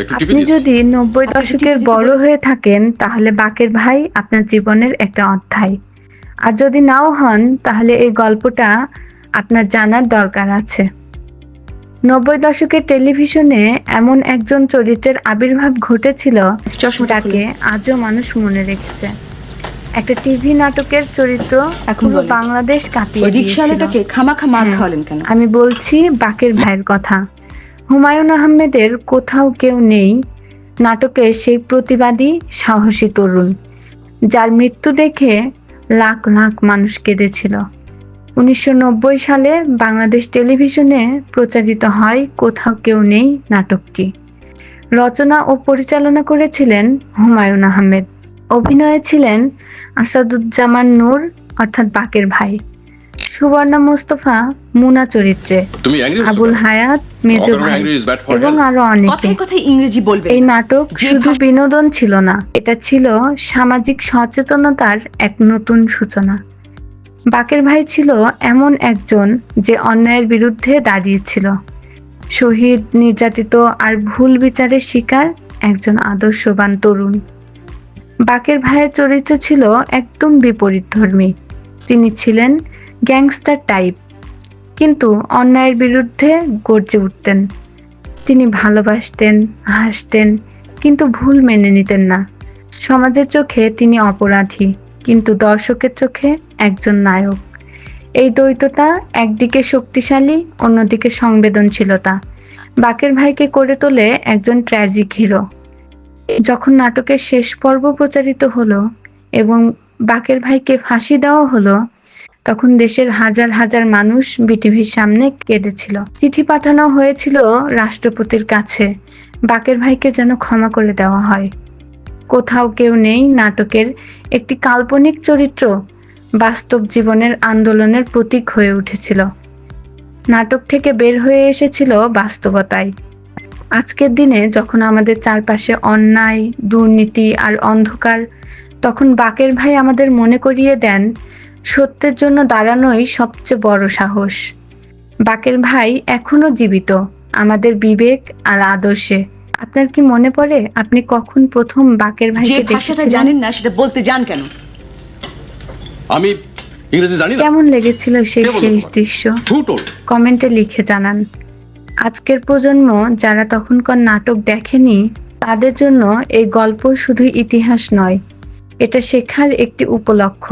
একটু টিপে আপনি যদি নব্বই দশকের বড় হয়ে থাকেন তাহলে বাকের ভাই আপনার জীবনের একটা অধ্যায়। আর যদি নাও হন তাহলে এই গল্পটা আপনার জানার দরকার আছে। নব্বই দশকের টেলিভিশনে এমন একজন চরিত্রের আবির্ভাব ঘটেছিল যাকে আজও মানুষ মনে রেখেছে। একটা টিভি নাটকের চরিত্র এখন পুরো বাংলাদেশ কাঁপিয়ে দিয়েছিল। হ্যাঁ। আমি বলছি বাকের ভাইয়ের কথা। হুমায়ুন আহমেদের কোথাও কেউ নেই। নাটকে সেই প্রতিবাদী, সাহসী তরুণ, যার মৃত্যু দেখে লাখ লাখ মানুষ কেঁদেছিল। উনিশশো নব্বই সালে বাংলাদেশ টেলিভিশনে প্রচারিত হয় কোথাও কেউ নেই নাটকটি। রচনা ও পরিচালনা করেছিলেন হুমায়ুন আহমেদ। অভিনয়ে ছিলেন আসাদুজ্জামান নূর, অর্থাৎ বাকের ভাই। সুবর্ণা মুস্তফা মুনা চরিত্রে। আবুল হায়াত মেজো ভাই এবং আরও অনেকে। ইংরেজি বলবেন এই নাটক শুধু বিনোদন ছিল না এটা ছিল সামাজিক সচেতনতার এক নতুন সূচনা। বাকের ভাই ছিল এমন একজন যে অন্যায়ের বিরুদ্ধে দাঁড়িয়েছিল। শহীদ নির্যাতিত আর ভুল বিচারের শিকার একজন আদর্শবান তরুণ। বাকের ভাইয়ের চরিত্র ছিল একদম বিপরীত ধর্মী তিনি ছিলেন গ্যাংস্টার টাইপ। কিন্তু অন্যায়ের বিরুদ্ধে গর্জে উঠতেন। তিনি ভালোবাসতেন, হাসতেন, কিন্তু ভুল মেনে নিতেন না। সমাজের চোখে তিনি অপরাধী, কিন্তু দর্শকের চোখে একজন নায়ক। এই দ্বৈততা একদিকে শক্তিশালী, অন্যদিকে সংবেদনশীলতা। বাকের ভাইকে করে তোলে একজন ট্র্যাজিক হিরো। যখন নাটকের শেষ পর্ব প্রচারিত হলো এবং বাকের ভাইকে ফাঁসি দেওয়া হলো তখন দেশের হাজার হাজার মানুষ বিটিভির সামনে কেঁদেছিল। চিঠি পাঠানো হয়েছিল রাষ্ট্রপতির কাছে। বাকের ভাইকে যেন ক্ষমা করে দেওয়া হয়। কোথাও কেউ নেই নাটকের একটি কাল্পনিক চরিত্র বাস্তব জীবনের আন্দোলনের প্রতীক হয়ে উঠেছিল। নাটক থেকে বের হয়ে এসেছিল বাস্তবতায়। আজকের দিনে যখন আমাদের চারপাশে অন্যায়, দুর্নীতি আর অন্ধকার, তখন বাকের ভাই আমাদের মনে করিয়ে দেন সত্যের জন্য দাঁড়ানোই সবচেয়ে বড় সাহস। বাকের ভাই এখনও জীবিত আমাদের বিবেক আর আদর্শে। আপনার কি মনে পড়ে আপনি কখন প্রথম বাকের ভাইকে দেখেছিলেন? জানেন না সেটা বলতে যান কেন? আমি ইংরেজি জানি না। কেমন লেগেছিল সেই শেষ দৃশ্য? কমেন্টে লিখে জানান। আজকের প্রজন্ম যারা তখনকার নাটক দেখেনি তাদের জন্য এই গল্প শুধু ইতিহাস নয় এটা শেখার একটি উপলক্ষ।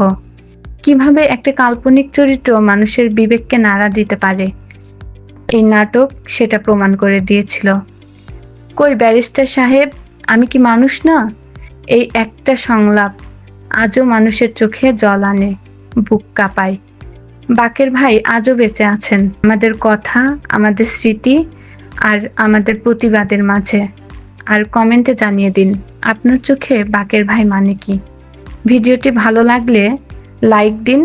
কীভাবে একটা কাল্পনিক চরিত্র মানুষের বিবেককে নাড়া দিতে পারে? এই নাটক সেটা প্রমাণ করে দিয়েছিল। কই ব্যারিস্টার সাহেব, আমি কি মানুষ না? এই একটা সংলাপ আজও মানুষের চোখে জল আনে, বুক কাঁপায়। বাকের ভাই আজও বেঁচে আছেন। আমাদের কথা, আমাদের স্মৃতি আর আমাদের প্রতিবাদের মাঝে। আর কমেন্টে জানিয়ে দিন, আপনার চোখে বাকের ভাই মানে কি? ভিডিওটি ভালো লাগলে লাইক দিন,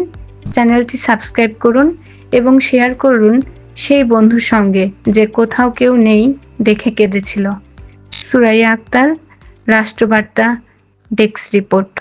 চ্যানেলটি সাবস্ক্রাইব করুন এবং শেয়ার করুন সেই বন্ধুর সঙ্গে যে কোথাও কেউ নেই দেখে কেঁদেছিল। Suraiya Akter, Rashtrabarta desk report.